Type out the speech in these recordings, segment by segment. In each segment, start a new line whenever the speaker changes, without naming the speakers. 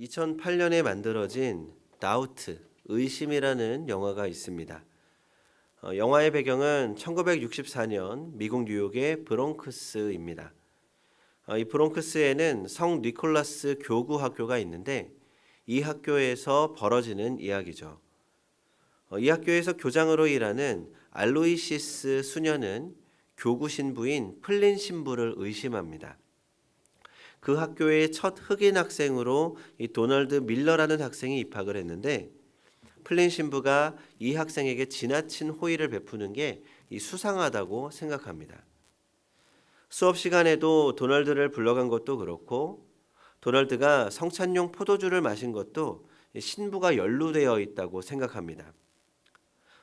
2008년에 만들어진 다우트 의심이라는 영화가 있습니다. 어, 영화의 배경은 1964년 미국 뉴욕의 브롱크스입니다. 어, 이 브롱크스에는 성 니콜라스 교구 학교가 있는데 이 학교에서 벌어지는 이야기죠. 어, 이 학교에서 교장으로 일하는 알로이시스 수녀는 교구 신부인 플린 신부를 의심합니다. 그 학교의 첫 흑인 학생으로 이 도널드 밀러라는 학생이 입학을 했는데 플린 신부가 이 학생에게 지나친 호의를 베푸는 게 이 수상하다고 생각합니다. 수업 시간에도 도널드를 불러간 것도 그렇고 도널드가 성찬용 포도주를 마신 것도 이 신부가 연루되어 있다고 생각합니다.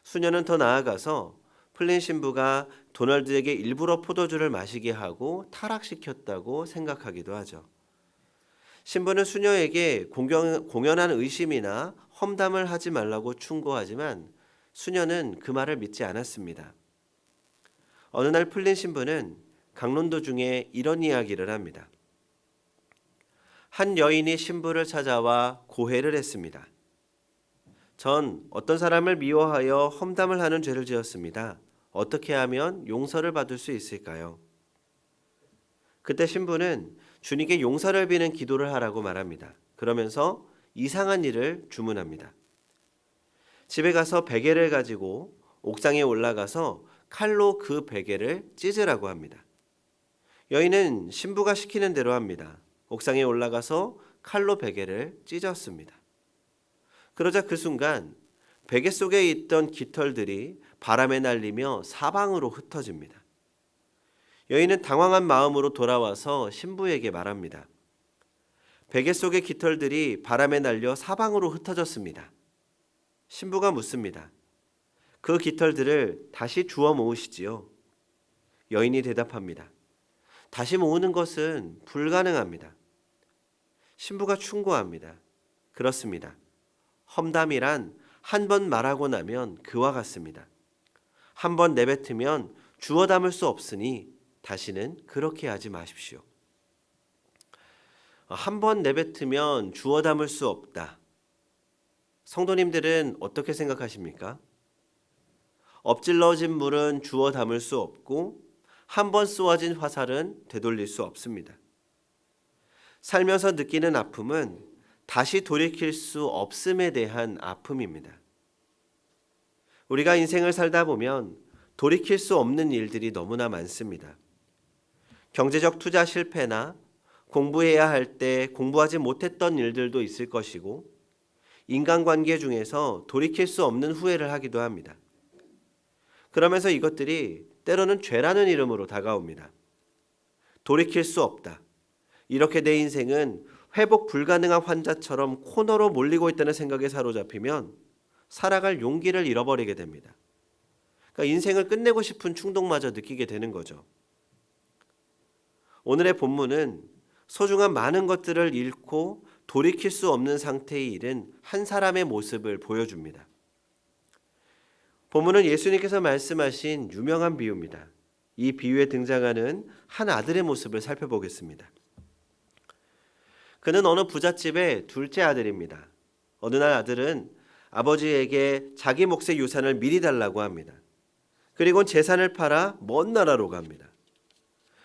수녀는 더 나아가서 플린 신부가 도널드에게 일부러 포도주를 마시게 하고 타락시켰다고 생각하기도 하죠. 신부는 수녀에게 공경, 공연한 의심이나 험담을 하지 말라고 충고하지만 수녀는 그 말을 믿지 않았습니다. 어느 날 플린 신부는 강론도 중에 이런 이야기를 합니다. 한 여인이 신부를 찾아와 고해를 했습니다. 전 어떤 사람을 미워하여 험담을 하는 죄를 지었습니다. 어떻게 하면 용서를 받을 수 있을까요? 그때 신부는 주님께 용서를 비는 기도를 하라고 말합니다. 그러면서 이상한 일을 주문합니다. 집에 가서 베개를 가지고 옥상에 올라가서 칼로 그 베개를 찢으라고 합니다. 여인은 신부가 시키는 대로 합니다. 옥상에 올라가서 칼로 베개를 찢었습니다. 그러자 그 순간 베개 속에 있던 깃털들이 바람에 날리며 사방으로 흩어집니다. 여인은 당황한 마음으로 돌아와서 신부에게 말합니다. 베개 속의 깃털들이 바람에 날려 사방으로 흩어졌습니다. 신부가 묻습니다. 그 깃털들을 다시 주워 모으시지요. 여인이 대답합니다. 다시 모으는 것은 불가능합니다. 신부가 충고합니다. 그렇습니다. 험담이란 한 번 말하고 나면 그와 같습니다. 한 번 내뱉으면 주워 담을 수 없으니 다시는 그렇게 하지 마십시오. 한 번 내뱉으면 주워 담을 수 없다. 성도님들은 어떻게 생각하십니까? 엎질러진 물은 주워 담을 수 없고 한 번 쏘아진 화살은 되돌릴 수 없습니다. 살면서 느끼는 아픔은 다시 돌이킬 수 없음에 대한 아픔입니다. 우리가 인생을 살다 보면 돌이킬 수 없는 일들이 너무나 많습니다. 경제적 투자 실패나 공부해야 할 때 공부하지 못했던 일들도 있을 것이고 인간관계 중에서 돌이킬 수 없는 후회를 하기도 합니다. 그러면서 이것들이 때로는 죄라는 이름으로 다가옵니다. 돌이킬 수 없다. 이렇게 내 인생은 회복 불가능한 환자처럼 코너로 몰리고 있다는 생각에 사로잡히면 살아갈 용기를 잃어버리게 됩니다. 그러니까 인생을 끝내고 싶은 충동마저 느끼게 되는 거죠. 오늘의 본문은 소중한 많은 것들을 잃고 돌이킬 수 없는 상태에 이른 한 사람의 모습을 보여줍니다. 본문은 예수님께서 말씀하신 유명한 비유입니다. 이 비유에 등장하는 한 아들의 모습을 살펴보겠습니다. 그는 어느 부잣집의 둘째 아들입니다. 어느 날 아들은 아버지에게 자기 몫의 유산을 미리 달라고 합니다. 그리고 재산을 팔아 먼 나라로 갑니다.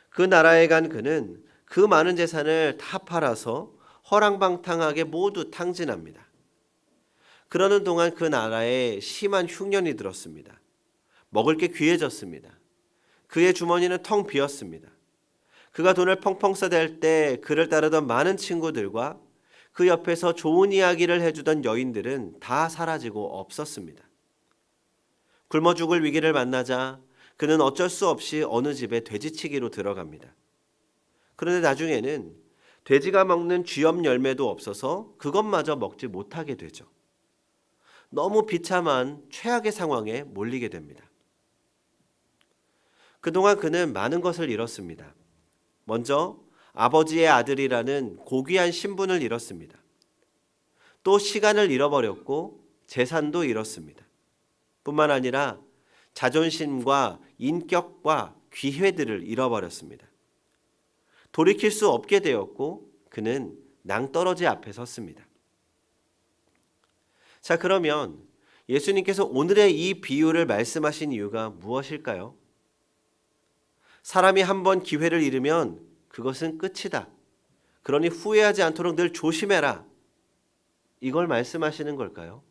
그 나라에 간 그는 그 많은 재산을 다 팔아서 허랑방탕하게 모두 탕진합니다. 그러는 동안 그 나라에 심한 흉년이 들었습니다. 먹을 게 귀해졌습니다. 그의 주머니는 텅 비었습니다. 그가 돈을 펑펑 써댈 때 그를 따르던 많은 친구들과 그 옆에서 좋은 이야기를 해주던 여인들은 다 사라지고 없었습니다. 굶어 죽을 위기를 만나자 그는 어쩔 수 없이 어느 집에 돼지치기로 들어갑니다. 그런데 나중에는 돼지가 먹는 쥐염 열매도 없어서 그것마저 먹지 못하게 되죠. 너무 비참한 최악의 상황에 몰리게 됩니다. 그동안 그는 많은 것을 잃었습니다. 먼저 아버지의 아들이라는 고귀한 신분을 잃었습니다. 또 시간을 잃어버렸고 재산도 잃었습니다. 뿐만 아니라 자존심과 인격과 기회들을 잃어버렸습니다. 돌이킬 수 없게 되었고 그는 낭떠러지 앞에 섰습니다. 자, 그러면 예수님께서 오늘의 이 비유를 말씀하신 이유가 무엇일까요? 사람이 한번 기회를 잃으면 그것은 끝이다. 그러니 후회하지 않도록 늘 조심해라. 이걸 말씀하시는 걸까요?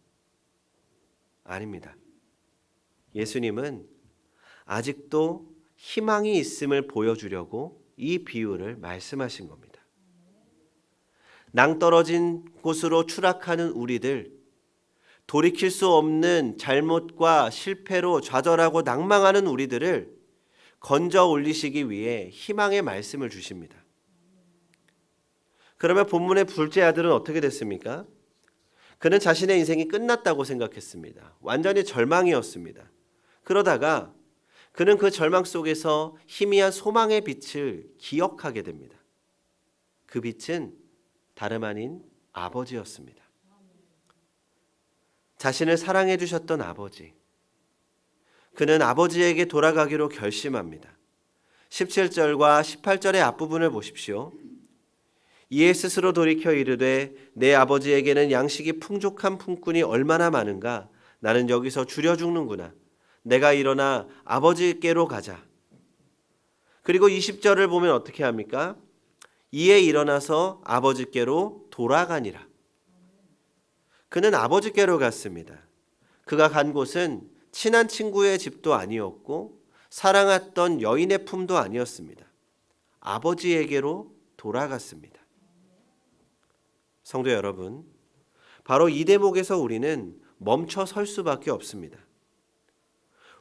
아닙니다. 예수님은 아직도 희망이 있음을 보여주려고 이 비유를 말씀하신 겁니다. 낭떠러진 곳으로 추락하는 우리들, 돌이킬 수 없는 잘못과 실패로 좌절하고 낭망하는 우리들을 건져 올리시기 위해 희망의 말씀을 주십니다. 그러면 본문의 둘째 아들은 어떻게 됐습니까? 그는 자신의 인생이 끝났다고 생각했습니다. 완전히 절망이었습니다. 그러다가 그는 그 절망 속에서 희미한 소망의 빛을 기억하게 됩니다. 그 빛은 다름 아닌 아버지였습니다. 자신을 사랑해 주셨던 아버지. 그는 아버지에게 돌아가기로 결심합니다. 17절과 18절의 앞부분을 보십시오. 이에 스스로 돌이켜 이르되 내 아버지에게는 양식이 풍족한 품꾼이 얼마나 많은가 나는 여기서 줄여 죽는구나 내가 일어나 아버지께로 가자 그리고 20절을 보면 어떻게 합니까? 이에 일어나서 아버지께로 돌아가니라 그는 아버지께로 갔습니다 그가 간 곳은 친한 친구의 집도 아니었고 사랑했던 여인의 품도 아니었습니다 아버지에게로 돌아갔습니다 성도 여러분, 바로 이 대목에서 우리는 멈춰 설 수밖에 없습니다.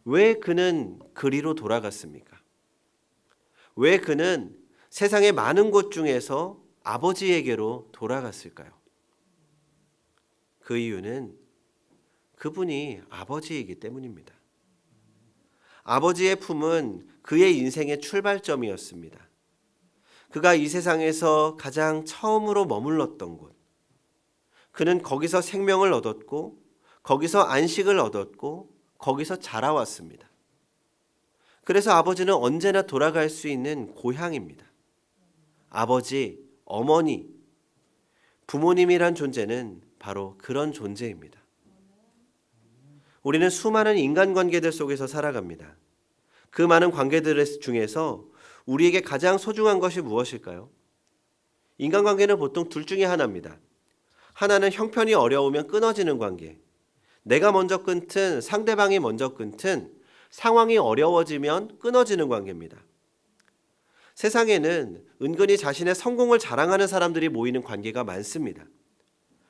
왜 그는 그리로 돌아갔습니까? 왜 그는 세상의 많은 곳 중에서 아버지에게로 돌아갔을까요? 그 이유는 그분이 아버지이기 때문입니다. 아버지의 품은 그의 인생의 출발점이었습니다. 그가 이 세상에서 가장 처음으로 머물렀던 곳. 그는 거기서 생명을 얻었고, 거기서 안식을 얻었고, 거기서 자라왔습니다. 그래서 아버지는 언제나 돌아갈 수 있는 고향입니다. 아버지, 어머니, 부모님이란 존재는 바로 그런 존재입니다. 우리는 수많은 인간관계들 속에서 살아갑니다. 그 많은 관계들 중에서 우리에게 가장 소중한 것이 무엇일까요? 인간관계는 보통 둘 중에 하나입니다. 하나는 형편이 어려우면 끊어지는 관계. 내가 먼저 끊든 상대방이 먼저 끊든 상황이 어려워지면 끊어지는 관계입니다. 세상에는 은근히 자신의 성공을 자랑하는 사람들이 모이는 관계가 많습니다.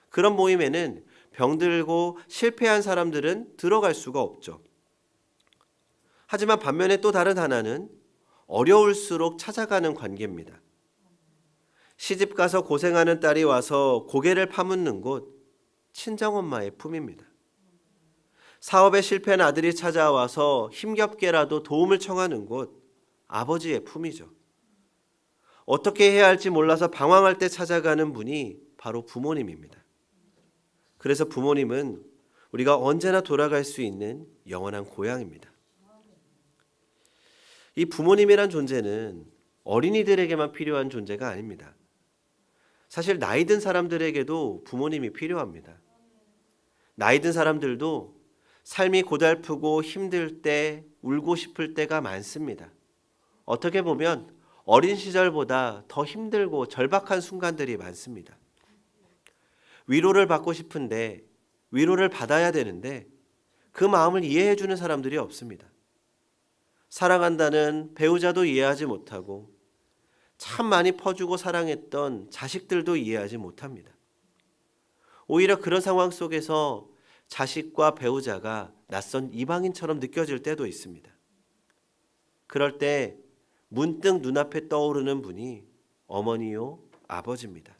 그런 모임에는 병들고 실패한 사람들은 들어갈 수가 없죠. 하지만 반면에 또 다른 하나는 어려울수록 찾아가는 관계입니다. 시집 가서 고생하는 딸이 와서 고개를 파묻는 곳 친정엄마의 품입니다. 사업에 실패한 아들이 찾아와서 힘겹게라도 도움을 청하는 곳 아버지의 품이죠. 어떻게 해야 할지 몰라서 방황할 때 찾아가는 분이 바로 부모님입니다. 그래서 부모님은 우리가 언제나 돌아갈 수 있는 영원한 고향입니다. 이 부모님이란 존재는 어린이들에게만 필요한 존재가 아닙니다. 사실 나이 든 사람들에게도 부모님이 필요합니다. 나이 든 사람들도 삶이 고달프고 힘들 때 울고 싶을 때가 많습니다. 어떻게 보면 어린 시절보다 더 힘들고 절박한 순간들이 많습니다. 위로를 받고 싶은데 위로를 받아야 되는데 그 마음을 이해해 주는 사람들이 없습니다. 사랑한다는 배우자도 이해하지 못하고 참 많이 퍼주고 사랑했던 자식들도 이해하지 못합니다. 오히려 그런 상황 속에서 자식과 배우자가 낯선 이방인처럼 느껴질 때도 있습니다. 그럴 때 문득 눈앞에 떠오르는 분이 어머니요, 아버지입니다.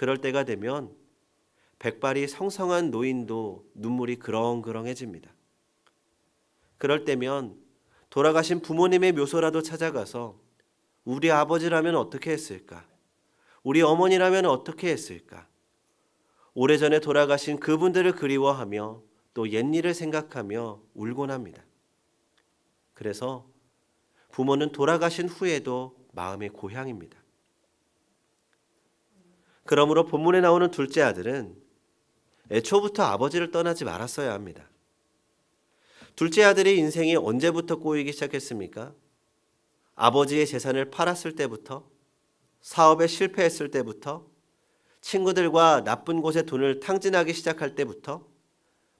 그럴 때가 되면 백발이 성성한 노인도 눈물이 그렁그렁해집니다. 그럴 때면 돌아가신 부모님의 묘소라도 찾아가서 우리 아버지라면 어떻게 했을까? 우리 어머니라면 어떻게 했을까? 오래전에 돌아가신 그분들을 그리워하며 또 옛일을 생각하며 울곤 합니다. 그래서 부모는 돌아가신 후에도 마음의 고향입니다. 그러므로 본문에 나오는 둘째 아들은 애초부터 아버지를 떠나지 말았어야 합니다. 둘째 아들의 인생이 언제부터 꼬이기 시작했습니까? 아버지의 재산을 팔았을 때부터, 사업에 실패했을 때부터, 친구들과 나쁜 곳에 돈을 탕진하기 시작할 때부터,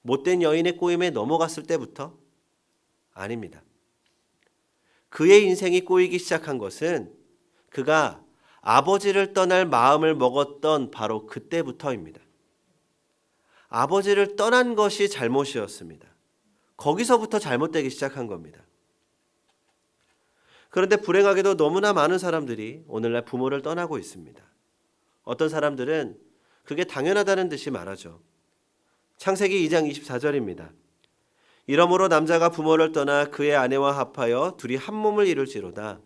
못된 여인의 꼬임에 넘어갔을 때부터 아닙니다. 그의 인생이 꼬이기 시작한 것은 그가 아버지를 떠날 마음을 먹었던 바로 그때부터입니다. 아버지를 떠난 것이 잘못이었습니다. 거기서부터 잘못되기 시작한 겁니다. 그런데 불행하게도 너무나 많은 사람들이 오늘날 부모를 떠나고 있습니다. 어떤 사람들은 그게 당연하다는 듯이 말하죠. 창세기 2장 24절입니다. 이러므로 남자가 부모를 떠나 그의 아내와 합하여 둘이 한 몸을 이룰지로다.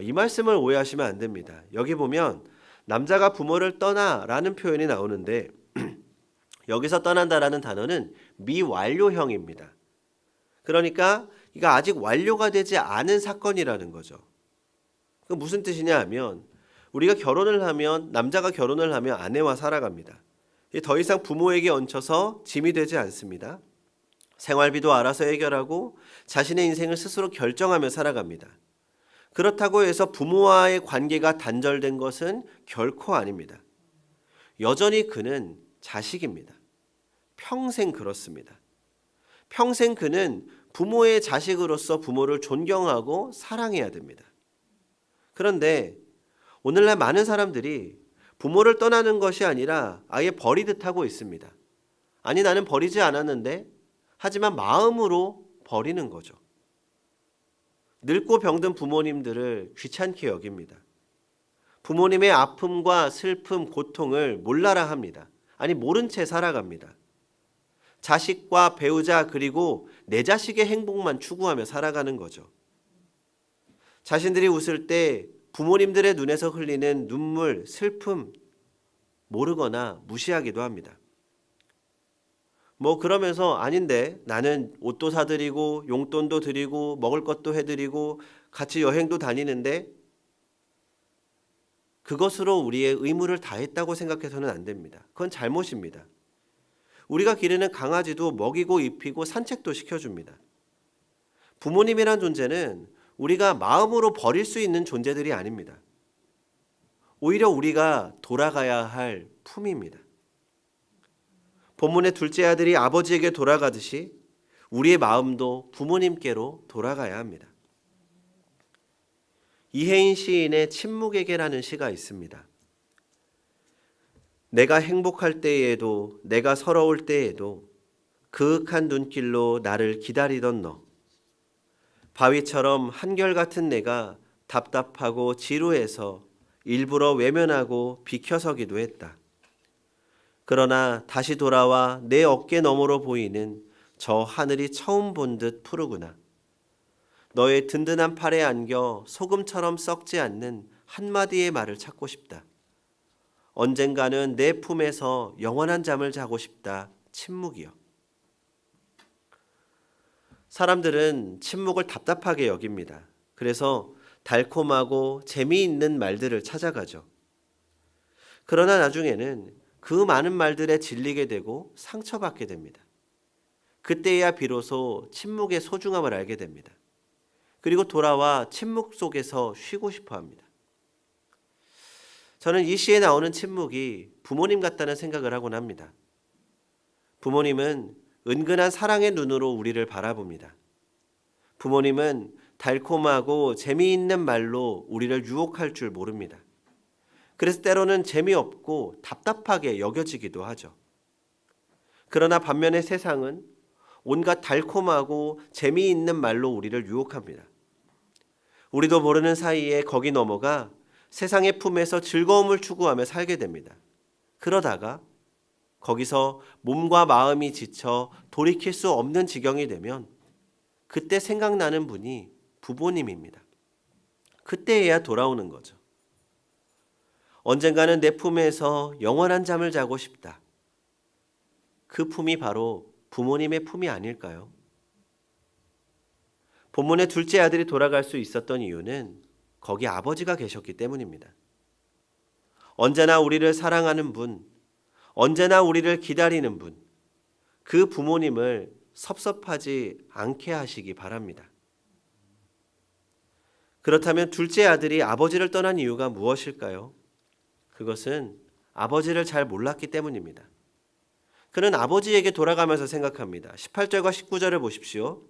이 말씀을 오해하시면 안 됩니다. 여기 보면 남자가 부모를 떠나라는 표현이 나오는데 여기서 떠난다라는 단어는 미완료형입니다. 그러니까 이가 아직 완료가 되지 않은 사건이라는 거죠. 그 무슨 뜻이냐 하면 우리가 결혼을 하면 남자가 결혼을 하면 아내와 살아갑니다. 더 이상 부모에게 얹혀서 짐이 되지 않습니다. 생활비도 알아서 해결하고 자신의 인생을 스스로 결정하며 살아갑니다. 그렇다고 해서 부모와의 관계가 단절된 것은 결코 아닙니다. 여전히 그는 자식입니다. 평생 그렇습니다. 평생 그는 부모의 자식으로서 부모를 존경하고 사랑해야 됩니다. 그런데 오늘날 많은 사람들이 부모를 떠나는 것이 아니라 아예 버리듯 하고 있습니다. 아니, 나는 버리지 않았는데, 하지만 마음으로 버리는 거죠. 늙고 병든 부모님들을 귀찮게 여깁니다. 부모님의 아픔과 슬픔, 고통을 몰라라 합니다. 아니, 모른 채 살아갑니다. 자식과 배우자 그리고 내 자식의 행복만 추구하며 살아가는 거죠. 자신들이 웃을 때 부모님들의 눈에서 흘리는 눈물, 슬픔 모르거나 무시하기도 합니다. 뭐 그러면서 아닌데 나는 옷도 사드리고 용돈도 드리고 먹을 것도 해드리고 같이 여행도 다니는데 그것으로 우리의 의무를 다했다고 생각해서는 안 됩니다. 그건 잘못입니다. 우리가 기르는 강아지도 먹이고 입히고 산책도 시켜줍니다. 부모님이란 존재는 우리가 마음으로 버릴 수 있는 존재들이 아닙니다. 오히려 우리가 돌아가야 할 품입니다. 본문의 둘째 아들이 아버지에게 돌아가듯이 우리의 마음도 부모님께로 돌아가야 합니다. 이혜인 시인의 침묵에게라는 시가 있습니다. 내가 행복할 때에도 내가 서러울 때에도 그윽한 눈길로 나를 기다리던 너. 바위처럼 한결같은 내가 답답하고 지루해서 일부러 외면하고 비켜서기도 했다. 그러나 다시 돌아와 내 어깨 너머로 보이는 저 하늘이 처음 본 듯 푸르구나. 너의 든든한 팔에 안겨 소금처럼 썩지 않는 한마디의 말을 찾고 싶다. 언젠가는 내 품에서 영원한 잠을 자고 싶다. 침묵이여. 사람들은 침묵을 답답하게 여깁니다. 그래서 달콤하고 재미있는 말들을 찾아가죠. 그러나 나중에는 그 많은 말들에 질리게 되고 상처받게 됩니다. 그때야 비로소 침묵의 소중함을 알게 됩니다. 그리고 돌아와 침묵 속에서 쉬고 싶어 합니다. 저는 이 시에 나오는 침묵이 부모님 같다는 생각을 하곤 합니다. 부모님은 은근한 사랑의 눈으로 우리를 바라봅니다. 부모님은 달콤하고 재미있는 말로 우리를 유혹할 줄 모릅니다. 그래서 때로는 재미없고 답답하게 여겨지기도 하죠. 그러나 반면에 세상은 온갖 달콤하고 재미있는 말로 우리를 유혹합니다. 우리도 모르는 사이에 거기 넘어가 세상의 품에서 즐거움을 추구하며 살게 됩니다. 그러다가 거기서 몸과 마음이 지쳐 돌이킬 수 없는 지경이 되면 그때 생각나는 분이 부모님입니다. 그때에야 돌아오는 거죠. 언젠가는 내 품에서 영원한 잠을 자고 싶다. 그 품이 바로 부모님의 품이 아닐까요? 본문의 둘째 아들이 돌아갈 수 있었던 이유는 거기 아버지가 계셨기 때문입니다. 언제나 우리를 사랑하는 분, 언제나 우리를 기다리는 분, 그 부모님을 섭섭하지 않게 하시기 바랍니다. 그렇다면 둘째 아들이 아버지를 떠난 이유가 무엇일까요? 그것은 아버지를 잘 몰랐기 때문입니다. 그는 아버지에게 돌아가면서 생각합니다. 18절과 19절을 보십시오.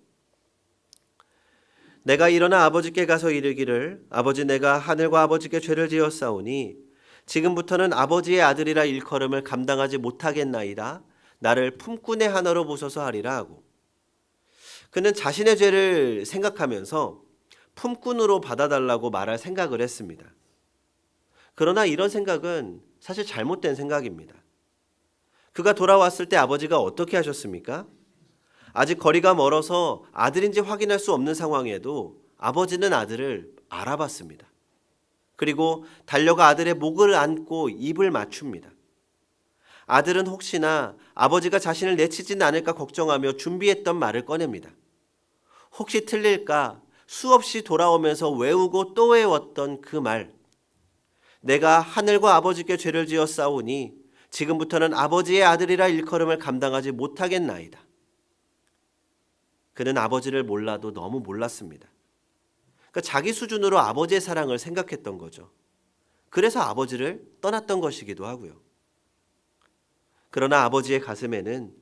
내가 일어나 아버지께 가서 이르기를 아버지 내가 하늘과 아버지께 죄를 지었사오니 지금부터는 아버지의 아들이라 일컬음을 감당하지 못하겠나이다. 나를 품꾼의 하나로 보소서 하리라 하고 그는 자신의 죄를 생각하면서 품꾼으로 받아달라고 말할 생각을 했습니다. 그러나 이런 생각은 사실 잘못된 생각입니다. 그가 돌아왔을 때 아버지가 어떻게 하셨습니까? 아직 거리가 멀어서 아들인지 확인할 수 없는 상황에도 아버지는 아들을 알아봤습니다. 그리고 달려가 아들의 목을 안고 입을 맞춥니다. 아들은 혹시나 아버지가 자신을 내치진 않을까 걱정하며 준비했던 말을 꺼냅니다. 혹시 틀릴까 수없이 돌아오면서 외우고 또 외웠던 그 말. 내가 하늘과 아버지께 죄를 지어 싸우니 지금부터는 아버지의 아들이라 일컬음을 감당하지 못하겠나이다. 그는 아버지를 몰라도 너무 몰랐습니다. 그러니까 자기 수준으로 아버지의 사랑을 생각했던 거죠. 그래서 아버지를 떠났던 것이기도 하고요. 그러나 아버지의 가슴에는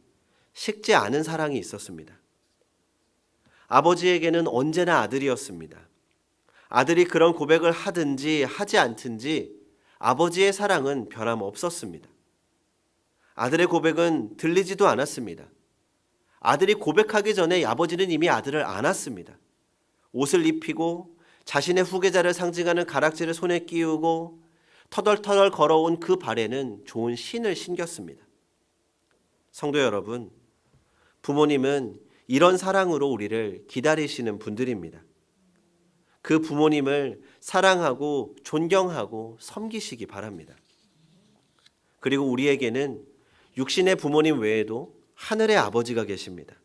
식지 않은 사랑이 있었습니다. 아버지에게는 언제나 아들이었습니다. 아들이 그런 고백을 하든지 하지 않든지 아버지의 사랑은 변함없었습니다. 아들의 고백은 들리지도 않았습니다. 아들이 고백하기 전에 아버지는 이미 아들을 안았습니다. 옷을 입히고 자신의 후계자를 상징하는 가락지를 손에 끼우고 터덜터덜 걸어온 그 발에는 좋은 신을 신겼습니다. 성도 여러분, 부모님은 이런 사랑으로 우리를 기다리시는 분들입니다. 그 부모님을 사랑하고 존경하고 섬기시기 바랍니다. 그리고 우리에게는 육신의 부모님 외에도 하늘의 아버지가 계십니다.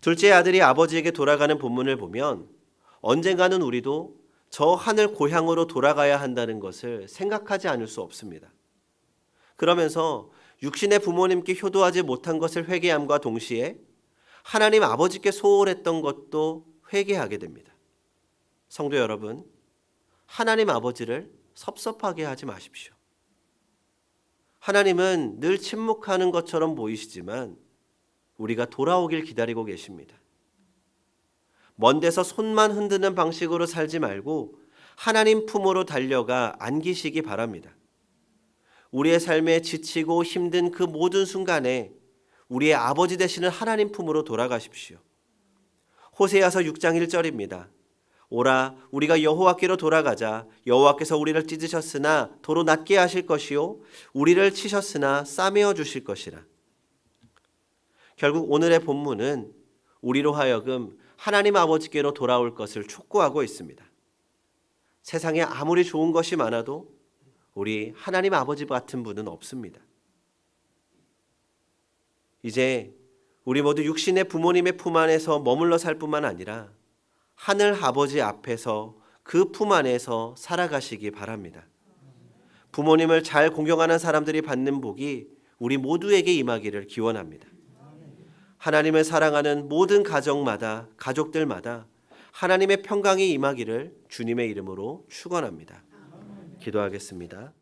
둘째 아들이 아버지에게 돌아가는 본문을 보면 언젠가는 우리도 저 하늘 고향으로 돌아가야 한다는 것을 생각하지 않을 수 없습니다. 그러면서 육신의 부모님께 효도하지 못한 것을 회개함과 동시에 하나님 아버지께 소홀했던 것도 회개하게 됩니다. 성도 여러분, 하나님 아버지를 섭섭하게 하지 마십시오. 하나님은 늘 침묵하는 것처럼 보이시지만 우리가 돌아오길 기다리고 계십니다. 먼 데서 손만 흔드는 방식으로 살지 말고 하나님 품으로 달려가 안기시기 바랍니다. 우리의 삶에 지치고 힘든 그 모든 순간에 우리의 아버지 되시는 하나님 품으로 돌아가십시오. 호세아서 6장 1절입니다. 오라 우리가 여호와께로 돌아가자 여호와께서 우리를 찢으셨으나 도로 낮게 하실 것이요 우리를 치셨으나 싸매어 주실 것이라. 결국 오늘의 본문은 우리로 하여금 하나님 아버지께로 돌아올 것을 촉구하고 있습니다. 세상에 아무리 좋은 것이 많아도 우리 하나님 아버지 같은 분은 없습니다. 이제 우리 모두 육신의 부모님의 품 안에서 머물러 살 뿐만 아니라 하늘 아버지 앞에서 그 품 안에서 살아가시기 바랍니다. 부모님을 잘 공경하는 사람들이 받는 복이 우리 모두에게 임하기를 기원합니다. 하나님을 사랑하는 모든 가정마다 가족들마다 하나님의 평강이 임하기를 주님의 이름으로 축원합니다. 기도하겠습니다.